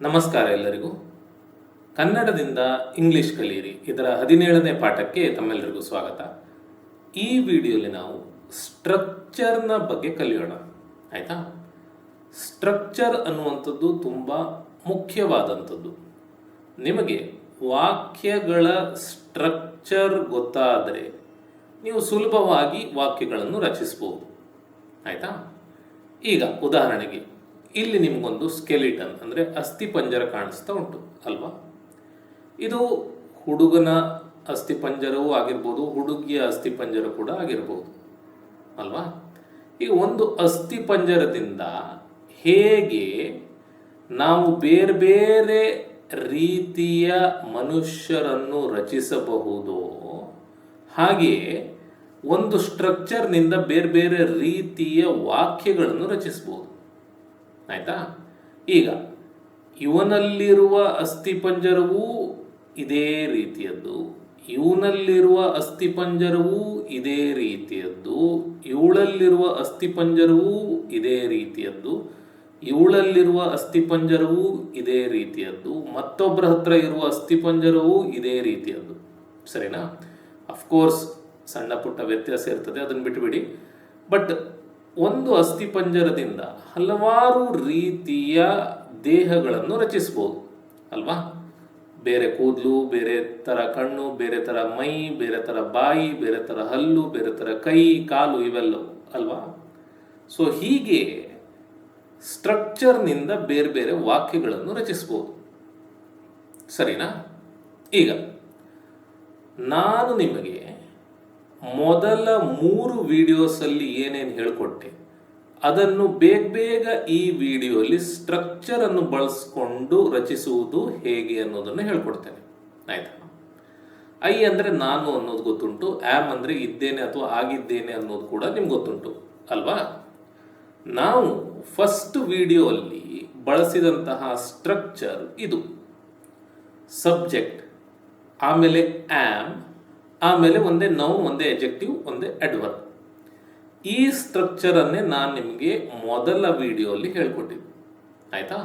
ನಮಸ್ಕಾರ ಎಲ್ಲರಿಗೂ. ಕನ್ನಡದಿಂದ ಇಂಗ್ಲಿಷ್ ಕಲಿಯಿರಿ. ಇದರ ಹದಿನೇಳನೇ ಪಾಠಕ್ಕೆ ತಮ್ಮೆಲ್ಲರಿಗೂ ಸ್ವಾಗತ. ಈ ವಿಡಿಯೋಲಿ ನಾವು ಸ್ಟ್ರಕ್ಚರ್ನ ಬಗ್ಗೆ ಕಲಿಯೋಣ. ಆಯಿತಾ? ಸ್ಟ್ರಕ್ಚರ್ ಅನ್ನುವಂಥದ್ದು ತುಂಬ ಮುಖ್ಯವಾದಂಥದ್ದು. ನಿಮಗೆ ವಾಕ್ಯಗಳ ಸ್ಟ್ರಕ್ಚರ್ ಗೊತ್ತಾದರೆ ನೀವು ಸುಲಭವಾಗಿ ವಾಕ್ಯಗಳನ್ನು ರಚಿಸಬಹುದು ಆಯಿತಾ? ಈಗ ಉದಾಹರಣೆಗೆ ಇಲ್ಲಿ ನಿಮಗೊಂದು ಸ್ಕೆಲಿಟನ್, ಅಂದರೆ ಅಸ್ಥಿಪಂಜರ ಕಾಣಿಸ್ತಾ ಉಂಟು, ಅಲ್ವಾ? ಇದು ಹುಡುಗನ ಅಸ್ಥಿಪಂಜರವೂ ಆಗಿರ್ಬೋದು, ಹುಡುಗಿಯ ಅಸ್ಥಿಪಂಜರ ಕೂಡ ಆಗಿರ್ಬೋದು, ಅಲ್ವಾ? ಈ ಒಂದು ಅಸ್ಥಿಪಂಜರದಿಂದ ಹೇಗೆ ನಾವು ಬೇರೆ ಬೇರೆ ರೀತಿಯ ಮನುಷ್ಯರನ್ನು ರಚಿಸಬಹುದೋ ಹಾಗೆಯೇ ಒಂದು ಸ್ಟ್ರಕ್ಚರ್ನಿಂದ ಬೇರೆ ಬೇರೆ ರೀತಿಯ ವಾಕ್ಯಗಳನ್ನು ರಚಿಸಬಹುದು. ಆಯ್ತಾ? ಈಗ, ಇವನಲ್ಲಿರುವ ಅಸ್ಥಿಪಂಜರವೂ ಇದೇ ರೀತಿಯದ್ದು. ಇವನಲ್ಲಿರುವ ಅಸ್ಥಿಪಂಜರವೂ ಇದೇ ರೀತಿಯದ್ದು. ಇವಳಲ್ಲಿರುವ ಅಸ್ಥಿಪಂಜರವೂ ಇದೇ ರೀತಿಯದ್ದು. ಇವಳಲ್ಲಿರುವ ಅಸ್ಥಿಪಂಜರವೂ ಇದೇ ರೀತಿಯದ್ದು. ಮತ್ತೊಬ್ಬರ ಹತ್ರ ಇರುವ ಅಸ್ಥಿಪಂಜರವೂ ಇದೇ ರೀತಿಯದ್ದು. ಸರಿನಾ? ಅಫ್ಕೋರ್ಸ್ ಸಣ್ಣ ಪುಟ್ಟ ವ್ಯತ್ಯಾಸ ಇರ್ತದೆ, ಅದನ್ನು ಬಿಟ್ಟುಬಿಡಿ ಬಟ್ ಒಂದು ಅಸ್ಥಿಪಂಜರದಿಂದ ಹಲವಾರು ರೀತಿಯ ದೇಹಗಳನ್ನು ರಚಿಸ್ಬೋದು ಅಲ್ವಾ? ಬೇರೆ ಕೂದಲು, ಬೇರೆ ಥರ ಕಣ್ಣು, ಬೇರೆ ಥರ ಮೈ, ಬೇರೆ ಥರ ಬಾಯಿ, ಬೇರೆ ಥರ ಹಲ್ಲು, ಬೇರೆ ಥರ ಕೈ, ಕಾಲು ಇವೆಲ್ಲವು, ಅಲ್ವಾ? ಸೊ ಹೀಗೆ ಸ್ಟ್ರಕ್ಚರ್ನಿಂದ ಬೇರೆ ಬೇರೆ ವಾಕ್ಯಗಳನ್ನು ರಚಿಸ್ಬೋದು ಸರಿನಾ? ಈಗ, ನಾನು ನಿಮಗೆ ಮೊದಲ ಮೂರು ವಿಡಿಯೋಸಲ್ಲಿ ಏನೇನು ಹೇಳಿಕೊಟ್ಟೆ, ಅದನ್ನು ಬೇಗ ಬೇಗ ಈ ವಿಡಿಯೋಲಿ ಸ್ಟ್ರಕ್ಚರ್ ಅನ್ನು ಬಳಸ್ಕೊಂಡು ರಚಿಸುವುದು ಹೇಗೆ ಅನ್ನೋದನ್ನು ಹೇಳ್ಕೊಡ್ತೇನೆ. ಆಯ್ತಾ? ಐ ಅಂದರೆ ನಾನು ಅನ್ನೋದು ಗೊತ್ತುಂಟು ಆಮ್ ಅಂದರೆ ಇದ್ದೇನೆ ಅಥವಾ ಆಗಿದ್ದೇನೆ ಅನ್ನೋದು ಕೂಡ ನಿಮ್ಗೆ ಗೊತ್ತುಂಟು, ಅಲ್ವಾ? ನಾವು ಫಸ್ಟ್ ವಿಡಿಯೋಲ್ಲಿ ಬಳಸಿದಂತಹ ಸ್ಟ್ರಕ್ಚರ್ ಇದು. ಸಬ್ಜೆಕ್ಟ್ ಆಮೇಲೆ ಆ್ಯಮ್ ಆಮೇಲೆ ಒಂದೇ ನೌ ಒಂದೇ ಎಜೆಕ್ಟಿವ್ ಒಂದೇ ಅಡ್ವರ್ಬ್ ಈ ಸ್ಟ್ರಕ್ಚರನ್ನೇ ನಾನು ನಿಮಗೆ ಮೊದಲ ವಿಡಿಯೋಲ್ಲಿ ಹೇಳ್ಕೊಟ್ಟಿದ್ದೆ. ಆಯಿತಾ?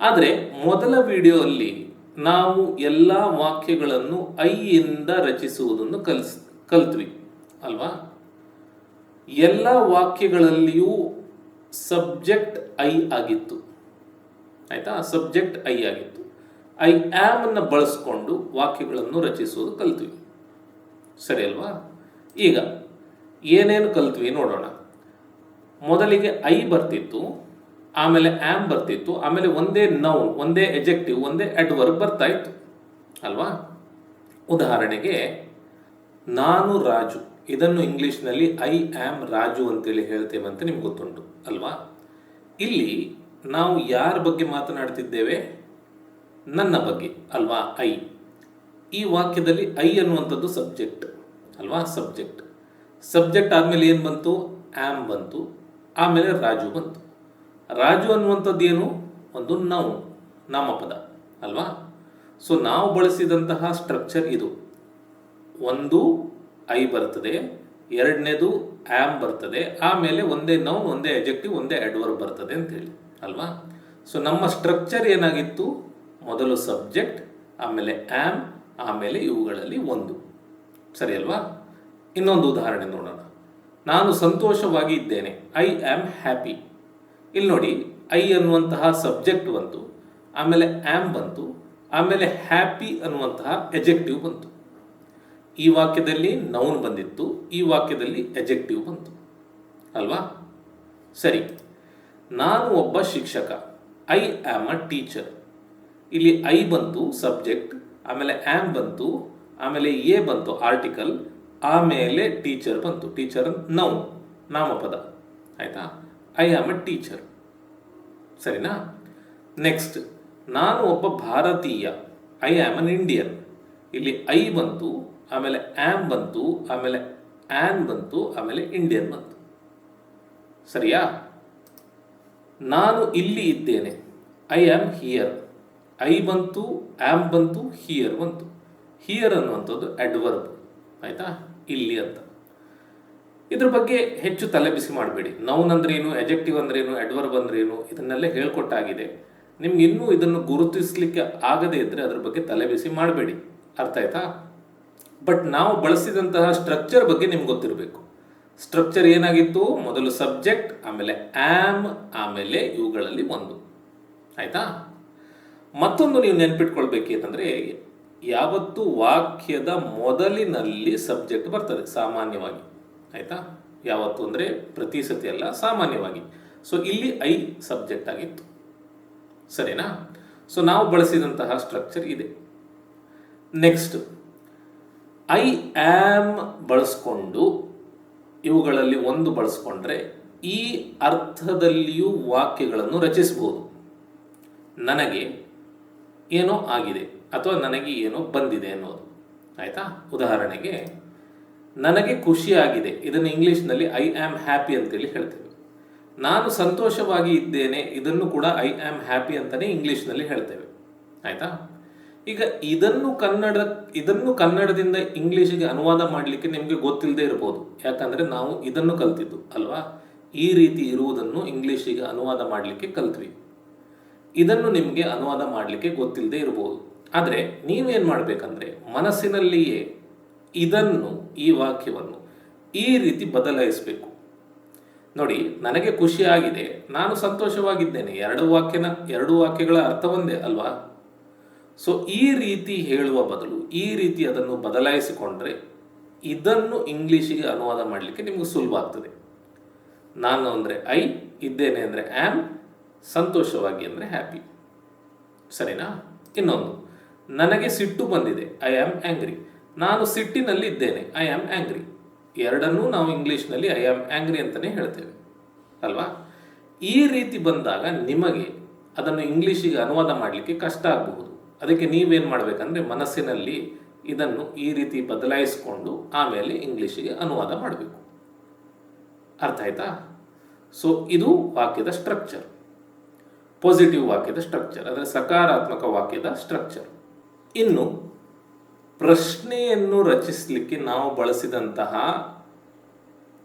ಆದರೆ ಮೊದಲ ವಿಡಿಯೋಲ್ಲಿ ನಾವು ಎಲ್ಲ ವಾಕ್ಯಗಳನ್ನು ಐ ಇಂದ ರಚಿಸುವುದನ್ನು ಕಲಿಸ್, ಕಲ್ತ್ವಿ, ಅಲ್ವಾ? ಎಲ್ಲ ವಾಕ್ಯಗಳಲ್ಲಿಯೂ ಸಬ್ಜೆಕ್ಟ್ ಐ ಆಗಿತ್ತು. ಆಯಿತಾ? ಸಬ್ಜೆಕ್ಟ್ ಐ ಆಗಿತ್ತು. ಐ ಆಮ್ ಅನ್ನು ಬಳಸ್ಕೊಂಡು ವಾಕ್ಯಗಳನ್ನು ರಚಿಸುವುದು ಕಲ್ತ್ವಿ. ಸರಿ ಅಲ್ವಾ? ಈಗ, ಏನೇನು ಕಲ್ತ್ವಿ ನೋಡೋಣ. ಮೊದಲಿಗೆ ಐ ಬರ್ತಿತ್ತು, ಆಮೇಲೆ ಆಮ್ ಬರ್ತಿತ್ತು, ಆಮೇಲೆ ಒಂದೇ ನೌನ್ ಒಂದೇ ಎಜೆಕ್ಟಿವ್ ಒಂದೇ ಅಡ್ವರ್ಬ್ ಬರ್ತಾ ಇತ್ತು. ಅಲ್ವಾ? ಉದಾಹರಣೆಗೆ, ನಾನು ರಾಜು, ಇದನ್ನು ಇಂಗ್ಲೀಷ್ನಲ್ಲಿ ಐ ಆಮ್ ರಾಜು ಅಂತೇಳಿ ಹೇಳ್ತೇವೆ ಅಂತ ನಿಮ್ಗೆ ಗೊತ್ತುಂಟು, ಅಲ್ವಾ? ಇಲ್ಲಿ ನಾವು ಯಾರ ಬಗ್ಗೆ ಮಾತನಾಡ್ತಿದ್ದೇವೆ? ನನ್ನ ಬಗ್ಗೆ, ಅಲ್ವಾ? ಐ. ಈ ವಾಕ್ಯದಲ್ಲಿ ಐ ಅನ್ನುವಂಥದ್ದು ಸಬ್ಜೆಕ್ಟ್ ಅಲ್ವಾ? ಸಬ್ಜೆಕ್ಟ್ ಸಬ್ಜೆಕ್ಟ್ ಆದಮೇಲೆ ಏನು ಬಂತು? ಆ್ಯಮ್ ಬಂತು. ಆಮೇಲೆ ರಾಜು ಬಂತು. ರಾಜು ಅನ್ನುವಂಥದ್ದು ಏನು ಒಂದು ನೌನ್ ನಾಮಪದ. ಅಲ್ವಾ? ಸೊ ನಾವು ಬಳಸಿದಂತಹ ಸ್ಟ್ರಕ್ಚರ್ ಇದು. ಒಂದು, ಐ ಬರ್ತದೆ. ಎರಡನೇದು ಆ್ಯಮ್ ಬರ್ತದೆ. ಆಮೇಲೆ ಒಂದೇ ನೌನ್ ಒಂದೇ ಎಜೆಕ್ಟಿವ್ ಒಂದೇ ಅಡ್ವರ್ಬ್ ಬರ್ತದೆ ಅಂತೇಳಿ. ಅಲ್ವಾ? ಸೊ ನಮ್ಮ ಸ್ಟ್ರಕ್ಚರ್ ಏನಾಗಿತ್ತು? ಮೊದಲು ಸಬ್ಜೆಕ್ಟ್ ಆಮೇಲೆ ಆ್ಯಮ್ ಆಮೇಲೆ ಇವುಗಳಲ್ಲಿ ಒಂದು. ಸರಿ ಅಲ್ವಾ? ಇನ್ನೊಂದು ಉದಾಹರಣೆ ನೋಡೋಣ. ನಾನು ಸಂತೋಷವಾಗಿ ಇದ್ದೇನೆ. ಐ ಆಮ್ ಹ್ಯಾಪಿ ಇಲ್ಲಿ ನೋಡಿ ಐ ಅನ್ನುವಂತಹ ಸಬ್ಜೆಕ್ಟ್ ಬಂತು, ಆಮೇಲೆ ಆಮ್ ಬಂತು, ಆಮೇಲೆ ಹ್ಯಾಪಿ ಅನ್ನುವಂತಹ ಎಜೆಕ್ಟಿವ್ ಬಂತು. ಈ ವಾಕ್ಯದಲ್ಲಿ ನೌನ್ ಬಂದಿತ್ತು, ಈ ವಾಕ್ಯದಲ್ಲಿ ಎಜೆಕ್ಟಿವ್ ಬಂತು. ಅಲ್ವಾ? ಸರಿ. ನಾನು ಒಬ್ಬ ಶಿಕ್ಷಕ. ಐ ಆಮ್ ಅ ಟೀಚರ್ ಇಲ್ಲಿ ಐ ಬಂತು ಸಬ್ಜೆಕ್ಟ್ ಆಮೇಲೆ ಆಮ್ ಬಂತು ಆಮೇಲೆ ಎ ಬಂತು ಆರ್ಟಿಕಲ್ ಆಮೇಲೆ ಟೀಚರ್ ಬಂತು. ಟೀಚರ್ ನೌ ನಾಮಪದ. ಆಯಿತಾ? ಐ ಆಮ್ ಎ ಟೀಚರ್ ಸರಿನಾ? ನೆಕ್ಸ್ಟ್ ನಾನು ಒಬ್ಬ ಭಾರತೀಯ. ಐ ಆಮ್ ಅನ್ ಇಂಡಿಯನ್ ಇಲ್ಲಿ ಐ ಬಂತು, ಆಮೇಲೆ ಆಮ್ ಬಂತು, ಆಮೇಲೆ ಆನ್ ಬಂತು, ಆಮೇಲೆ ಇಂಡಿಯನ್ ಬಂತು. ಸರಿಯಾ? ನಾನು ಇಲ್ಲಿ ಇದ್ದೇನೆ. ಐ ಆಮ್ ಹಿಯರ್ ಐ ಬಂತು ಆಮ್ ಬಂತು ಹಿಯರ್ ಬಂತು. ಹಿಯರ್ ಅನ್ನುವಂಥದ್ದು ಅಡ್ವರ್ಬ್ ಆಯಿತಾ? ಇಲ್ಲಿ ಅಂತ. ಇದ್ರ ಬಗ್ಗೆ ಹೆಚ್ಚು ತಲೆಬಿಸಿ ಮಾಡಬೇಡಿ. ನೌನ್ ಅಂದ್ರೇನು ಎಜೆಕ್ಟಿವ್ ಅಂದ್ರೇನು ಅಡ್ವರ್ಬ್ ಅಂದ್ರೇನು, ಇದನ್ನೆಲ್ಲ ಹೇಳ್ಕೊಟ್ಟಾಗಿದೆ. ನಿಮ್ಗೆ ಇನ್ನೂ ಇದನ್ನು ಗುರುತಿಸಲಿಕ್ಕೆ ಆಗದೇ ಇದ್ದರೆ ಅದ್ರ ಬಗ್ಗೆ ತಲೆಬಿಸಿ ಮಾಡಬೇಡಿ. ಅರ್ಥ ಆಯ್ತಾ? ಬಟ್ ನಾವು ಬಳಸಿದಂತಹ ಸ್ಟ್ರಕ್ಚರ್ ಬಗ್ಗೆ ನಿಮ್ಗೆ ಗೊತ್ತಿರಬೇಕು. ಸ್ಟ್ರಕ್ಚರ್ ಏನಾಗಿತ್ತು? ಮೊದಲು ಸಬ್ಜೆಕ್ಟ್ ಆಮೇಲೆ ಆಮ್ ಆಮೇಲೆ ಇವುಗಳಲ್ಲಿ ಒಂದು. ಆಯ್ತಾ? ಮತ್ತೊಂದು ನೀವು ನೆನ್ಪಿಟ್ಕೊಳ್ಬೇಕೇನೆಂದರೆ ಯಾವತ್ತು ವಾಕ್ಯದ ಮೊದಲಿನಲ್ಲಿ ಸಬ್ಜೆಕ್ಟ್ ಬರ್ತದೆ, ಸಾಮಾನ್ಯವಾಗಿ. ಆಯ್ತಾ? ಯಾವತ್ತು ಅಂದರೆ ಪ್ರತಿ ಸತಿ ಅಲ್ಲ, ಸಾಮಾನ್ಯವಾಗಿ. ಸೊ ಇಲ್ಲಿ ಐ ಸಬ್ಜೆಕ್ಟ್ ಆಗಿತ್ತು. ಸರಿನಾ? ಸೊ ನಾವು ಬಳಸಿದಂತಹ ಸ್ಟ್ರಕ್ಚರ್ ಇದೆ. ನೆಕ್ಸ್ಟ್ ಐ ಆಮ್ ಬಳಸ್ಕೊಂಡು, ಇವುಗಳಲ್ಲಿ ಒಂದು ಬಳಸ್ಕೊಂಡ್ರೆ ಈ ಅರ್ಥದಲ್ಲಿಯೂ ವಾಕ್ಯಗಳನ್ನು ರಚಿಸಬಹುದು ನನಗೆ ಏನೋ ಆಗಿದೆ. ಅಥವಾ ನನಗೆ ಏನೋ ಬಂದಿದೆ ಅನ್ನೋದು. ಆಯಿತಾ? ಉದಾಹರಣೆಗೆ, ನನಗೆ ಖುಷಿಯಾಗಿದೆ ಇದನ್ನು ಇಂಗ್ಲೀಷ್ನಲ್ಲಿ ಐ ಆಮ್ ಹ್ಯಾಪಿ ಅಂತೇಳಿ ಹೇಳ್ತೇವೆ. ನಾನು ಸಂತೋಷವಾಗಿ ಇದ್ದೇನೆ, ಇದನ್ನು ಕೂಡ ಐ ಆಮ್ ಹ್ಯಾಪಿ ಅಂತಲೇ ಇಂಗ್ಲೀಷ್ನಲ್ಲಿ ಹೇಳ್ತೇವೆ. ಆಯಿತಾ? ಈಗ ಇದನ್ನು ಕನ್ನಡ, ಇದನ್ನು ಕನ್ನಡದಿಂದ ಇಂಗ್ಲೀಷಿಗೆ ಅನುವಾದ ಮಾಡಲಿಕ್ಕೆ ನಿಮಗೆ ಗೊತ್ತಿಲ್ಲದೆ ಇರ್ಬೋದು. ಯಾಕಂದರೆ ನಾವು ಇದನ್ನು ಕಲ್ತಿದ್ದು, ಅಲ್ವಾ? ಈ ರೀತಿ ಇರುವುದನ್ನು ಇಂಗ್ಲೀಷಿಗೆ ಅನುವಾದ ಮಾಡಲಿಕ್ಕೆ ಕಲ್ತ್ವಿ. ಇದನ್ನು ನಿಮಗೆ ಅನುವಾದ ಮಾಡಲಿಕ್ಕೆ ಗೊತ್ತಿಲ್ಲದೆ ಇರಬಹುದು ಆದರೆ ನೀವೇನು ಮಾಡಬೇಕಂದ್ರೆ ಮನಸ್ಸಿನಲ್ಲಿಯೇ ಇದನ್ನು, ಈ ವಾಕ್ಯವನ್ನು ಈ ರೀತಿ ಬದಲಾಯಿಸಬೇಕು. ನೋಡಿ, ನನಗೆ ಖುಷಿಯಾಗಿದೆ ನಾನು ಸಂತೋಷವಾಗಿದ್ದೇನೆ. ಎರಡು ವಾಕ್ಯನ, ಎರಡು ವಾಕ್ಯಗಳ ಅರ್ಥ ಒಂದೇ ಅಲ್ವಾ? ಸೊ ಈ ರೀತಿ ಹೇಳುವ ಬದಲು, ಈ ರೀತಿ ಅದನ್ನು ಬದಲಾಯಿಸಿಕೊಂಡ್ರೆ ಇದನ್ನು ಇಂಗ್ಲೀಷಿಗೆ ಅನುವಾದ ಮಾಡಲಿಕ್ಕೆ ನಿಮಗೆ ಸುಲಭ ಆಗ್ತದೆ. ನಾನು ಅಂದರೆ ಐ ಇದ್ದೇನೆ ಅಂದರೆ ಆ್ಯಮ್ ಸಂತೋಷವಾಗಿ ಅಂದರೆ ಹ್ಯಾಪಿ ಸರಿನಾ? ಇನ್ನೊಂದು. ನನಗೆ ಸಿಟ್ಟು ಬಂದಿದೆ. ಐ ಆಮ್ ಆ್ಯಂಗ್ರಿ ನಾನು ಸಿಟ್ಟಿನಲ್ಲಿ ಇದ್ದೇನೆ ಐ ಆಮ್ ಆ್ಯಂಗ್ರಿ ಎರಡನ್ನೂ ನಾವು ಇಂಗ್ಲೀಷ್ನಲ್ಲಿ ಐ ಆಮ್ ಆ್ಯಂಗ್ರಿ ಅಂತಲೇ ಹೇಳ್ತೇವೆ. ಅಲ್ವಾ? ಈ ರೀತಿ ಬಂದಾಗ ನಿಮಗೆ ಅದನ್ನು ಇಂಗ್ಲೀಷಿಗೆ ಅನುವಾದ ಮಾಡಲಿಕ್ಕೆ ಕಷ್ಟ ಆಗಬಹುದು. ಅದಕ್ಕೆ ನೀವೇನು ಮಾಡಬೇಕಂದ್ರೆ ಮನಸ್ಸಿನಲ್ಲಿ ಇದನ್ನು ಈ ರೀತಿ ಬದಲಾಯಿಸಿಕೊಂಡು ಆಮೇಲೆ ಇಂಗ್ಲೀಷಿಗೆ ಅನುವಾದ ಮಾಡಬೇಕು. ಅರ್ಥ ಆಯ್ತಾ? ಸೊ ಇದು ವಾಕ್ಯದ ಸ್ಟ್ರಕ್ಚರ್ ಪಾಸಿಟಿವ್ ವಾಕ್ಯದ ಸ್ಟ್ರಕ್ಚರ್ ಅಂದರೆ ಸಕಾರಾತ್ಮಕ ವಾಕ್ಯದ ಸ್ಟ್ರಕ್ಚರ್ ಇನ್ನು ಪ್ರಶ್ನೆಯನ್ನು ರಚಿಸಲಿಕ್ಕೆ ನಾವು ಬಳಸಿದಂತಹ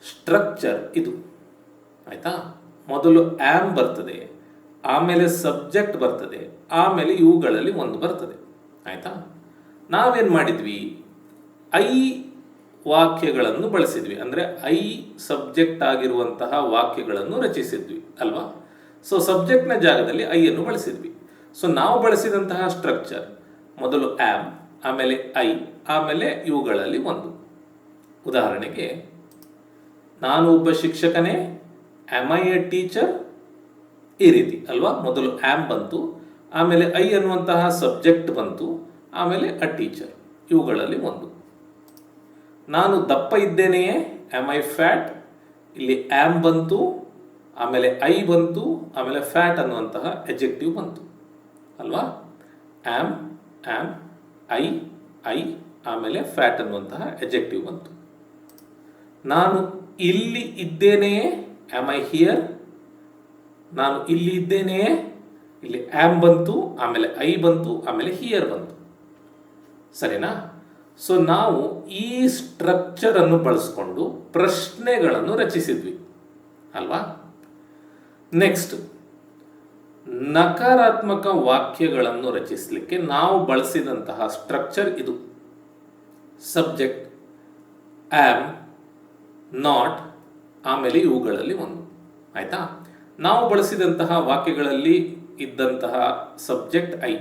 ಸ್ಟ್ರಕ್ಚರ್ ಇದು. ಆಯಿತಾ? ಮೊದಲು ಆ್ಯಮ್ ಬರ್ತದೆ, ಆಮೇಲೆ ಸಬ್ಜೆಕ್ಟ್ ಬರ್ತದೆ, ಆಮೇಲೆ ಇವುಗಳಲ್ಲಿ ಒಂದು ಬರ್ತದೆ. ಆಯಿತಾ? ನಾವೇನು ಮಾಡಿದ್ವಿ? ಐ ವಾಕ್ಯಗಳನ್ನು ಬಳಸಿದ್ವಿ. ಅಂದರೆ ಐ ಸಬ್ಜೆಕ್ಟ್ ಆಗಿರುವಂತಹ ವಾಕ್ಯಗಳನ್ನು ರಚಿಸಿದ್ವಿ, ಅಲ್ವಾ? ಸೊ ಸಬ್ಜೆಕ್ಟ್ನ ಜಾಗದಲ್ಲಿ ಐಯನ್ನು ಬಳಸಿದ್ವಿ. ಸೊ ನಾವು ಬಳಸಿದಂತಹ ಸ್ಟ್ರಕ್ಚರ್ ಮೊದಲು ಆ್ಯಮ್ ಆಮೇಲೆ ಐ ಆಮೇಲೆ ಇವುಗಳಲ್ಲಿ ಒಂದು. ಉದಾಹರಣೆಗೆ, ನಾನು ಒಬ್ಬ ಶಿಕ್ಷಕನೇ ಆಮ್ ಐ ಎ ಟೀಚರ್ ಈ ರೀತಿ, ಅಲ್ವಾ? ಮೊದಲು ಆ್ಯಮ್ ಬಂತು, ಆಮೇಲೆ ಐ ಅನ್ನುವಂತಹ ಸಬ್ಜೆಕ್ಟ್ ಬಂತು, ಆಮೇಲೆ ಅ ಟೀಚರ್ ಇವುಗಳಲ್ಲಿ ಒಂದು. ನಾನು ದಪ್ಪ ಇದ್ದೇನೆಯೇ? ಆಮ್ ಐ ಫ್ಯಾಟ್ ಇಲ್ಲಿ ಆ್ಯಮ್ ಬಂತು, ಆಮೇಲೆ ಐ ಬಂತು, ಆಮೇಲೆ ಫ್ಯಾಟ್ ಅನ್ನುವಂತಹ ಎಜೆಕ್ಟಿವ್ ಬಂತು. ಅಲ್ವಾ? ಆ್ಯಮ್ ಆ್ಯಮ್ ಐ ಐ ಆಮೇಲೆ ಫ್ಯಾಟ್ ಅನ್ನುವಂತಹ ಎಜೆಕ್ಟಿವ್ ಬಂತು. ನಾನು ಇಲ್ಲಿ ಇದ್ದೇನೆಯೇ ಆಮ್ ಐ ಹಿಯರ್ ನಾನು ಇಲ್ಲಿ ಇದ್ದೇನೆಯೇ ಇಲ್ಲಿ ಆ್ಯಮ್ ಬಂತು, ಆಮೇಲೆ ಐ ಬಂತು, ಆಮೇಲೆ ಹಿಯರ್ ಬಂತು. ಸರಿನಾ? ಸೊ ನಾವು ಈ ಸ್ಟ್ರಕ್ಚರ್ ಅನ್ನು ಬಳಸ್ಕೊಂಡು ಪ್ರಶ್ನೆಗಳನ್ನು ರಚಿಸಿದ್ವಿ. ಅಲ್ವಾ? ನೆಕ್ಸ್ಟ್ ನಕಾರಾತ್ಮಕ ವಾಕ್ಯಗಳನ್ನು ರಚಿಸಲಿಕ್ಕೆ ನಾವು ಬಳಸಿದಂತಹ ಸ್ಟ್ರಕ್ಚರ್ ಇದು. ಸಬ್ಜೆಕ್ಟ್ ಆಮ್ ನಾಟ್ ಆಮೇಲೆ ಇವುಗಳಲ್ಲಿ ಒಂದು. ಆಯ್ತಾ? ನಾವು ಬಳಸಿದಂತಹ ವಾಕ್ಯಗಳಲ್ಲಿ ಇದ್ದಂತಹ ಸಬ್ಜೆಕ್ಟ್ ಐ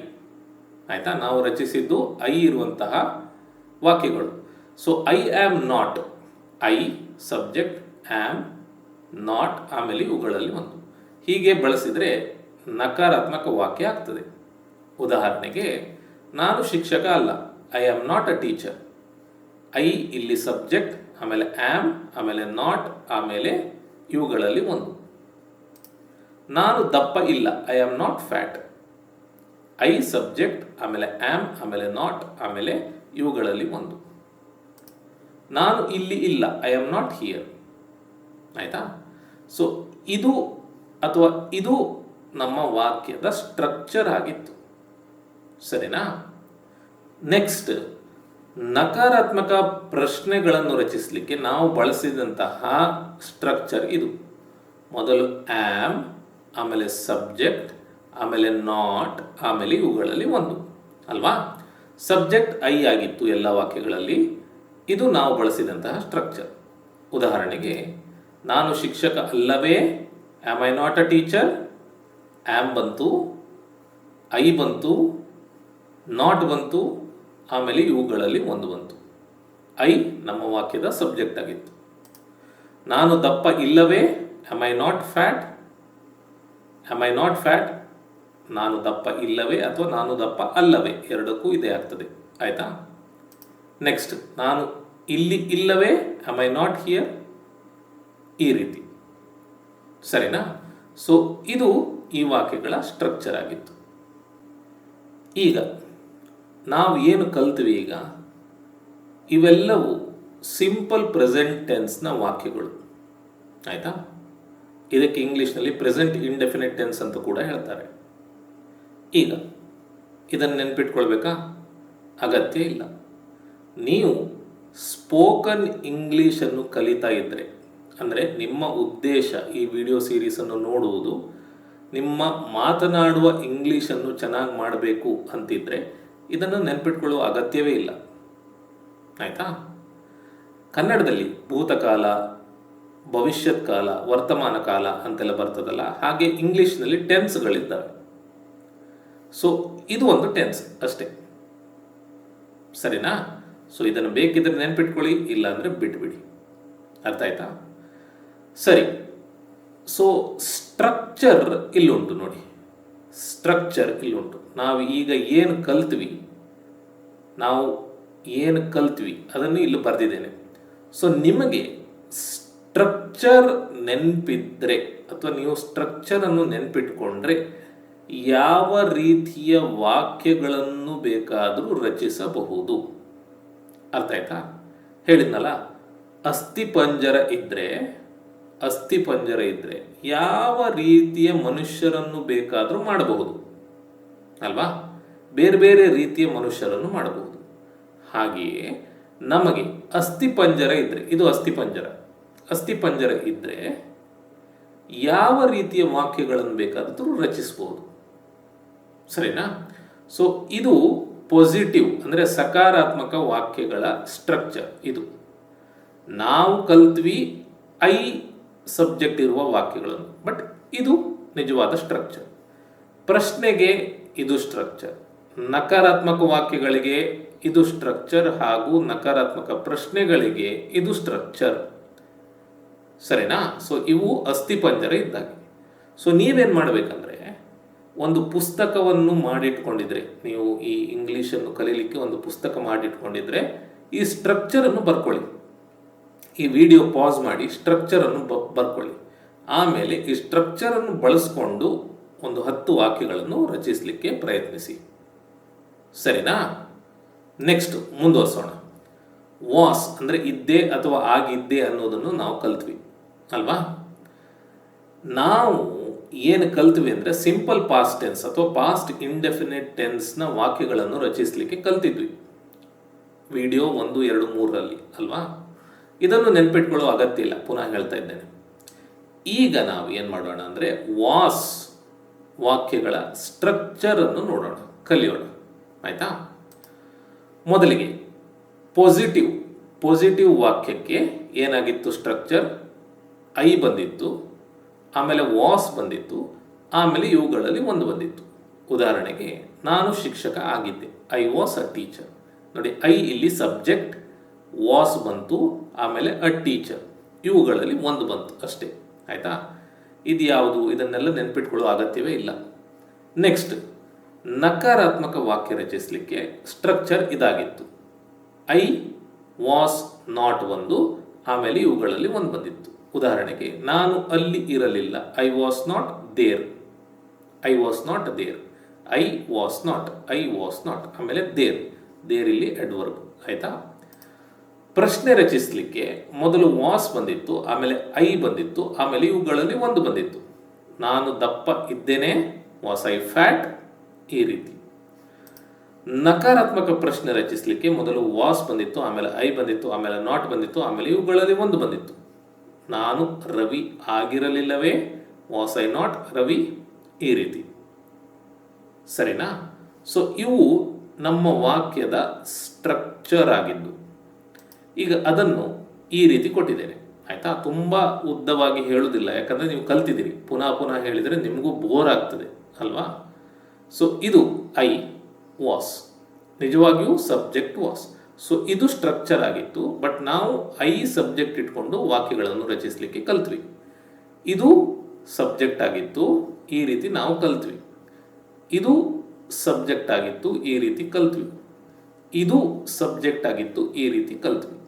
ಆಯ್ತಾ? ನಾವು ರಚಿಸಿದ್ದು ಐ ಇರುವಂತಹ ವಾಕ್ಯಗಳು. So I am not I subject am not ಆಮೇಲೆ ಇವುಗಳಲ್ಲಿ ಒಂದು. ಹೀಗೆ ಬಳಸಿದರೆ ನಕಾರಾತ್ಮಕ ವಾಕ್ಯ ಆಗ್ತದೆ. ಉದಾಹರಣೆಗೆ, ನಾನು ಶಿಕ್ಷಕ ಅಲ್ಲ I am not a teacher I ಇಲ್ಲಿ ಸಬ್ಜೆಕ್ಟ್ ಆಮೇಲೆ ಆಮ್ ಆಮೇಲೆ ನಾಟ್ ಆಮೇಲೆ ಇವುಗಳಲ್ಲಿ ಒಂದು. ನಾನು ದಪ್ಪ ಇಲ್ಲ I am not fat I subject ಆಮೇಲೆ ಆಮ್ ಆಮೇಲೆ ನಾಟ್ ಆಮೇಲೆ ಇವುಗಳಲ್ಲಿ ಒಂದು. ನಾನು ಇಲ್ಲಿ ಇಲ್ಲ ಐ ಆಮ್ ನಾಟ್ ಹಿಯರ್ ಆಯ್ತಾ? ಸೊ ಇದು ಅಥವಾ ಇದು ನಮ್ಮ ವಾಕ್ಯದ ಸ್ಟ್ರಕ್ಚರ್ ಆಗಿತ್ತು. ಸರಿನಾ? ನೆಕ್ಸ್ಟ್ ನಕಾರಾತ್ಮಕ ಪ್ರಶ್ನೆಗಳನ್ನು ರಚಿಸಲಿಕ್ಕೆ ನಾವು ಬಳಸಿದಂತಹ ಸ್ಟ್ರಕ್ಚರ್ ಇದು. ಮೊದಲು ಆಮ್ ಆಮೇಲೆ ಸಬ್ಜೆಕ್ಟ್ ಆಮೇಲೆ ನಾಟ್ ಆಮೇಲೆ ಇವುಗಳಲ್ಲಿ ಒಂದು. ಅಲ್ವಾ? ಸಬ್ಜೆಕ್ಟ್ ಐ ಆಗಿತ್ತು ಎಲ್ಲ ವಾಕ್ಯಗಳಲ್ಲಿ, ಇದು ನಾವು ಬಳಸಿದಂತಹ ಸ್ಟ್ರಕ್ಚರ್ ಉದಾಹರಣೆಗೆ, ನಾನು ಶಿಕ್ಷಕ ಅಲ್ಲವೇ? Am I not a teacher am ಬಂತು ಐ ಬಂತು ನಾಟ್ ಬಂತು, ಆಮೇಲೆ ಇವುಗಳಲ್ಲಿ ಒಂದು ಬಂತು. ಐ ನಮ್ಮ ವಾಕ್ಯದ ಸಬ್ಜೆಕ್ಟ್ ಆಗಿತ್ತು. ನಾನು ದಪ್ಪ ಇಲ್ಲವೇ? Am I not fat am I not fat ನಾನು ದಪ್ಪ ಇಲ್ಲವೇ ಅಥವಾ ನಾನು ದಪ್ಪ ಅಲ್ಲವೇ? ಎರಡಕ್ಕೂ ಇದೇ ಆಗ್ತದೆ. ಆಯಿತಾ? ನೆಕ್ಸ್ಟ್ ನಾನು ಇಲ್ಲಿ ಇಲ್ಲವೇ? ಆಮ್ ಐ ನಾಟ್ ಹಿಯರ್ ಈ ರೀತಿ. ಸರಿನಾ? ಸೊ ಇದು ಈ ವಾಕ್ಯಗಳ ಸ್ಟ್ರಕ್ಚರ್ ಆಗಿತ್ತು. ಈಗ ನಾವು ಏನು ಕಲ್ತ್ವಿ ಈಗ? ಇವೆಲ್ಲವೂ ಸಿಂಪಲ್ ಪ್ರೆಸೆಂಟ್ ಟೆನ್ಸ್ನ ವಾಕ್ಯಗಳು. ಆಯಿತಾ? ಇದಕ್ಕೆ ಇಂಗ್ಲೀಷ್ನಲ್ಲಿ ಪ್ರೆಸೆಂಟ್ ಇಂಡೆಫಿನೆಟ್ ಟೆನ್ಸ್ ಅಂತ ಕೂಡ ಹೇಳ್ತಾರೆ. ಈಗ ಇದನ್ನು ನೆನ್ಪಿಟ್ಕೊಳ್ಬೇಕಾ? ಅಗತ್ಯ ಇಲ್ಲ. ನೀವು ಸ್ಪೋಕನ್ ಇಂಗ್ಲೀಷನ್ನು ಕಲಿತಾ ಇದ್ದರೆ ಅಂದರೆ ನಿಮ್ಮ ಉದ್ದೇಶ ಈ ವಿಡಿಯೋ ಸೀರೀಸನ್ನು ನೋಡುವುದು ನಿಮ್ಮ ಮಾತನಾಡುವ ಇಂಗ್ಲೀಷನ್ನು ಚೆನ್ನಾಗಿ ಮಾಡಬೇಕು ಅಂತಿದ್ರೆ ಇದನ್ನು ನೆನ್ಪಿಟ್ಕೊಳ್ಳುವ ಅಗತ್ಯವೇ ಇಲ್ಲ. ಆಯಿತಾ? ಕನ್ನಡದಲ್ಲಿ ಭೂತಕಾಲ, ಭವಿಷ್ಯತ್ ಕಾಲ, ವರ್ತಮಾನ ಕಾಲ ಅಂತೆಲ್ಲ ಬರ್ತದಲ್ಲ, ಹಾಗೆ ಇಂಗ್ಲೀಷ್ನಲ್ಲಿ ಟೆನ್ಸ್ಗಳಿದ್ದಾವೆ. ಸೊ ಇದು ಒಂದು ಟೆನ್ಸ್ ಅಷ್ಟೇ. ಸರಿನಾ? ಸೊ ಇದನ್ನು ಬೇಕಿದ್ರೆ ನೆನ್ಪಿಟ್ಕೊಳ್ಳಿ ಇಲ್ಲ ಅಂದರೆ ಬಿಟ್ಬಿಡಿ. ಅರ್ಥ ಆಯ್ತಾ? ಸರಿ. ಸೊ ಸ್ಟ್ರಕ್ಚರ್ ಇಲ್ಲುಂಟು ನೋಡಿ. ಸ್ಟ್ರಕ್ಚರ್ ಇಲ್ಲುಂಟು. ನಾವು ಈಗ ಏನು ಕಲ್ತ್ವಿ? ನಾವು ಏನು ಕಲ್ತ್ವಿ? ಅದನ್ನು ಇಲ್ಲಿ ಬರೆದಿದ್ದೇನೆ. ಸೊ ನಿಮಗೆ ಸ್ಟ್ರಕ್ಚರ್ ನೆನಪಿದ್ರೆ ಅಥವಾ ನೀವು ಸ್ಟ್ರಕ್ಚರನ್ನು ನೆನಪಿಟ್ಕೊಂಡ್ರೆ ಯಾವ ರೀತಿಯ ವಾಕ್ಯಗಳನ್ನು ಬೇಕಾದರೂ ರಚಿಸಬಹುದು. ಅರ್ಥ ಆಯ್ತಾ? ಹೇಳಿದ್ನಲ್ಲ, ಅಸ್ಥಿಪಂಜರ ಇದ್ದರೆ ಅಸ್ಥಿಪಂಜರ ಇದ್ರೆ ಯಾವ ರೀತಿಯ ಮನುಷ್ಯರನ್ನು ಬೇಕಾದರೂ ಮಾಡಬಹುದು. ಅಲ್ವಾ? ಬೇರೆ ಬೇರೆ ರೀತಿಯ ಮನುಷ್ಯರನ್ನು ಮಾಡಬಹುದು. ಹಾಗೆಯೇ ನಮಗೆ ಅಸ್ಥಿಪಂಜರ ಇದ್ರೆ, ಇದು ಅಸ್ಥಿ ಪಂಜರ. ಅಸ್ಥಿ ಪಂಜರ ಇದ್ರೆ ಯಾವ ರೀತಿಯ ವಾಕ್ಯಗಳನ್ನು ಬೇಕಾದರೂ ರಚಿಸಬಹುದು ಸರಿನಾ? ಸೊ ಇದು ಪಾಸಿಟಿವ್ ಅಂದರೆ ಸಕಾರಾತ್ಮಕ ವಾಕ್ಯಗಳ ಸ್ಟ್ರಕ್ಚರ್ ಇದು. ನಾವು ಕಲ್ತ್ವಿ ಐ ಸಬ್ಜೆಕ್ಟ್ ಇರುವ ವಾಕ್ಯಗಳನ್ನು. ಬಟ್ ಇದು ನಿಜವಾದ ಸ್ಟ್ರಕ್ಚರ್ ಪ್ರಶ್ನೆಗೆ ಇದು ಸ್ಟ್ರಕ್ಚರ್ ನಕಾರಾತ್ಮಕ ವಾಕ್ಯಗಳಿಗೆ ಇದು ಸ್ಟ್ರಕ್ಚರ್ ಹಾಗೂ ನಕಾರಾತ್ಮಕ ಪ್ರಶ್ನೆಗಳಿಗೆ ಇದು ಸ್ಟ್ರಕ್ಚರ್ ಸರಿನಾ? ಸೊ ಇವು ಅಸ್ಥಿಪಂಜರ ಇದ್ದಾಗೆ. ಸೊ ನೀವೇನು ಮಾಡಬೇಕಂದ್ರೆ, ಒಂದು ಪುಸ್ತಕವನ್ನು ಮಾಡಿಟ್ಕೊಂಡಿದ್ರೆ, ನೀವು ಈ ಇಂಗ್ಲೀಷನ್ನು ಕಲೀಲಿಕ್ಕೆ ಒಂದು ಪುಸ್ತಕ ಮಾಡಿಟ್ಕೊಂಡಿದ್ರೆ, ಈ ಸ್ಟ್ರಕ್ಚರನ್ನು ಬರ್ಕೊಳ್ಳಿ. ಈ ವಿಡಿಯೋ ಪಾಸ್ ಮಾಡಿ ಸ್ಟ್ರಕ್ಚರನ್ನು ಬ ಬರ್ಕೊಳ್ಳಿ. ಆಮೇಲೆ ಈ ಸ್ಟ್ರಕ್ಚರನ್ನು ಬಳಸ್ಕೊಂಡು ಒಂದು ಹತ್ತು ವಾಕ್ಯಗಳನ್ನು ರಚಿಸಲಿಕ್ಕೆ ಪ್ರಯತ್ನಿಸಿ. ಸರಿನಾ? ನೆಕ್ಸ್ಟ್ ಮುಂದುವರ್ಸೋಣ. ವಾಸ್ ಅಂದರೆ ಇದ್ದೇ ಅಥವಾ ಆಗಿದ್ದೆ ಅನ್ನೋದನ್ನು ನಾವು ಕಲ್ತ್ವಿ, ಅಲ್ವಾ? ನಾವು ಏನು ಕಲ್ತ್ವಿ ಅಂದರೆ ಸಿಂಪಲ್ ಪಾಸ್ಟ್ ಟೆನ್ಸ್ ಅಥವಾ ಪಾಸ್ಟ್ ಇಂಡೆಫಿನೆಟ್ ಟೆನ್ಸ್ನ ವಾಕ್ಯಗಳನ್ನು ರಚಿಸಲಿಕ್ಕೆ ಕಲ್ತಿದ್ವಿ. ವಿಡಿಯೋ ಒಂದು, ಎರಡು, ಮೂರರಲ್ಲಿ, ಅಲ್ವಾ? ಇದನ್ನು ನೆನ್ಪಿಟ್ಕೊಳ್ಳೋ ಅಗತ್ಯ ಇಲ್ಲ. ಪುನಃ ಹೇಳ್ತಾ ಇದ್ದೇನೆ. ಈಗ ನಾವು ಏನು ಮಾಡೋಣ ಅಂದರೆ ವಾಸ್ ವಾಕ್ಯಗಳ ಸ್ಟ್ರಕ್ಚರನ್ನು ನೋಡೋಣ, ಕಲಿಯೋಣ. ಆಯಿತಾ? ಮೊದಲಿಗೆ ಪಾಸಿಟಿವ್ ಪಾಸಿಟಿವ್ ವಾಕ್ಯಕ್ಕೆ ಏನಾಗಿತ್ತು ಸ್ಟ್ರಕ್ಚರ್ ಐ ಬಂದಿತ್ತು, ಆಮೇಲೆ ವಾಸ್ ಬಂದಿತ್ತು, ಆಮೇಲೆ ಇವುಗಳಲ್ಲಿ ಒಂದು ಬಂದಿತ್ತು. ಉದಾಹರಣೆಗೆ, ನಾನು ಶಿಕ್ಷಕ ಆಗಿದ್ದೆ. I was a teacher. ನೋಡಿ, ಐ ಇಲ್ಲಿ ಸಬ್ಜೆಕ್ಟ್ ವಾಸ್ ಬಂತು, ಆಮೇಲೆ ಅ ಟೀಚರ್ ಇವುಗಳಲ್ಲಿ ಒಂದು ಬಂತು ಅಷ್ಟೇ, ಆಯಿತಾ? ಇದು ಯಾವುದು ಇದನ್ನೆಲ್ಲ ನೆನ್ಪಿಟ್ಕೊಳ್ಳೋ ಅಗತ್ಯವೇ ಇಲ್ಲ. ನೆಕ್ಸ್ಟ್ ನಕಾರಾತ್ಮಕ ವಾಕ್ಯ ರಚಿಸಲಿಕ್ಕೆ ಸ್ಟ್ರಕ್ಚರ್ ಇದಾಗಿತ್ತು. ಐ ವಾಸ್ ನಾಟ್ ಒಂದು, ಆಮೇಲೆ ಇವುಗಳಲ್ಲಿ ಒಂದು ಬಂದಿತ್ತು. ಉದಾಹರಣೆಗೆ, ನಾನು ಅಲ್ಲಿ ಇರಲಿಲ್ಲ. I was not there I was not there I was not I was not ಆಮೇಲೆ ದೇರ್ ದೇರ್ ಇಲ್ಲಿ ಎಡ್ವರ್ಬ್ ಆಯಿತಾ? ಪ್ರಶ್ನೆ ರಚಿಸಲಿಕ್ಕೆ ಮೊದಲು ವಾಸ್ ಬಂದಿತ್ತು, ಆಮೇಲೆ ಐ ಬಂದಿತ್ತು, ಆಮೇಲೆ ಇವುಗಳಲ್ಲಿ ಒಂದು ಬಂದಿತ್ತು. ನಾನು ದಪ್ಪ ಇದ್ದೇನೆ, ವಾಸ್ ಐ ಫ್ಯಾಟ್? ಈ ರೀತಿ. ನಕಾರಾತ್ಮಕ ಪ್ರಶ್ನೆ ರಚಿಸಲಿಕ್ಕೆ ಮೊದಲು ವಾಸ್ ಬಂದಿತ್ತು, ಆಮೇಲೆ ಐ ಬಂದಿತ್ತು, ಆಮೇಲೆ ನಾಟ್ ಬಂದಿತ್ತು, ಆಮೇಲೆ ಇವುಗಳಲ್ಲಿ ಒಂದು ಬಂದಿತ್ತು. ನಾನು Ravi ಆಗಿರಲಿಲ್ಲವೇ? Was I not Ravi? ಈ ರೀತಿ. ಸರಿನಾ? ಸೊ ಇವು ನಮ್ಮ ವಾಕ್ಯದ ಸ್ಟ್ರಕ್ಚರ್ ಆಗಿದ್ದು. ಈಗ ಅದನ್ನು ಈ ರೀತಿ ಕೊಟ್ಟಿದ್ದೇನೆ. ಆಯಿತಾ? ತುಂಬ ಉದ್ದವಾಗಿ ಹೇಳುವುದಿಲ್ಲ. ಯಾಕಂದರೆ ನೀವು ಕಲ್ತಿದ್ದೀರಿ. ಪುನಃ ಪುನಃ ಹೇಳಿದರೆ ನಿಮಗೂ ಬೋರ್ ಆಗ್ತದೆ. ಅಲ್ವಾ? ಸೊ ಇದು ಐ ವಾಸ್ ನಿಜವಾಗಿಯೂ ಸಬ್ಜೆಕ್ಟ್ ವಾಸ್ ಸೊ ಇದು ಸ್ಟ್ರಕ್ಚರ್ ಆಗಿತ್ತು. ಬಟ್ ನಾವು ಐ ಸಬ್ಜೆಕ್ಟ್ ಇಟ್ಕೊಂಡು ವಾಕ್ಯಗಳನ್ನು ರಚಿಸಲಿಕ್ಕೆ ಕಲ್ತ್ವಿ. ಇದು ಸಬ್ಜೆಕ್ಟ್ ಆಗಿತ್ತು. ಈ ರೀತಿ ನಾವು ಕಲ್ತ್ವಿ. ಇದು ಸಬ್ಜೆಕ್ಟ್ ಆಗಿತ್ತು. ಈ ರೀತಿ ಕಲ್ತ್ವಿ. ಇದು ಸಬ್ಜೆಕ್ಟ್ ಆಗಿತ್ತು. ಈ ರೀತಿ ಕಲ್ತ್ವಿ.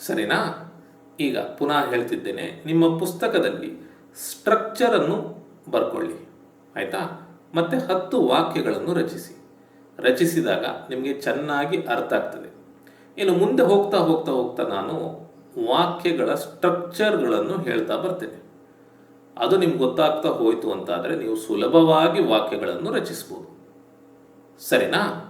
ಸರಿನಾ? ಈಗ ಪುನಃ ಹೇಳ್ತಿದ್ದೇನೆ. ನಿಮ್ಮ ಪುಸ್ತಕದಲ್ಲಿ ಸ್ಟ್ರಕ್ಚರನ್ನು ಬರ್ಕೊಳ್ಳಿ. ಆಯಿತಾ? ಮತ್ತು ಹತ್ತು ವಾಕ್ಯಗಳನ್ನು ರಚಿಸಿ. ರಚಿಸಿದಾಗ ನಿಮಗೆ ಚೆನ್ನಾಗಿ ಅರ್ಥ ಆಗ್ತದೆ. ಇನ್ನು ಮುಂದೆ ಹೋಗ್ತಾ ಹೋಗ್ತಾ ಹೋಗ್ತಾ ನಾನು ವಾಕ್ಯಗಳ ಸ್ಟ್ರಕ್ಚರ್ಗಳನ್ನು ಹೇಳ್ತಾ ಬರ್ತೇನೆ. ಅದು ನಿಮ್ಗೆ ಗೊತ್ತಾಗ್ತಾ ಹೋಯಿತು ಅಂತಾದರೆ ನೀವು ಸುಲಭವಾಗಿ ವಾಕ್ಯಗಳನ್ನು ರಚಿಸ್ಬೋದು. ಸರಿನಾ?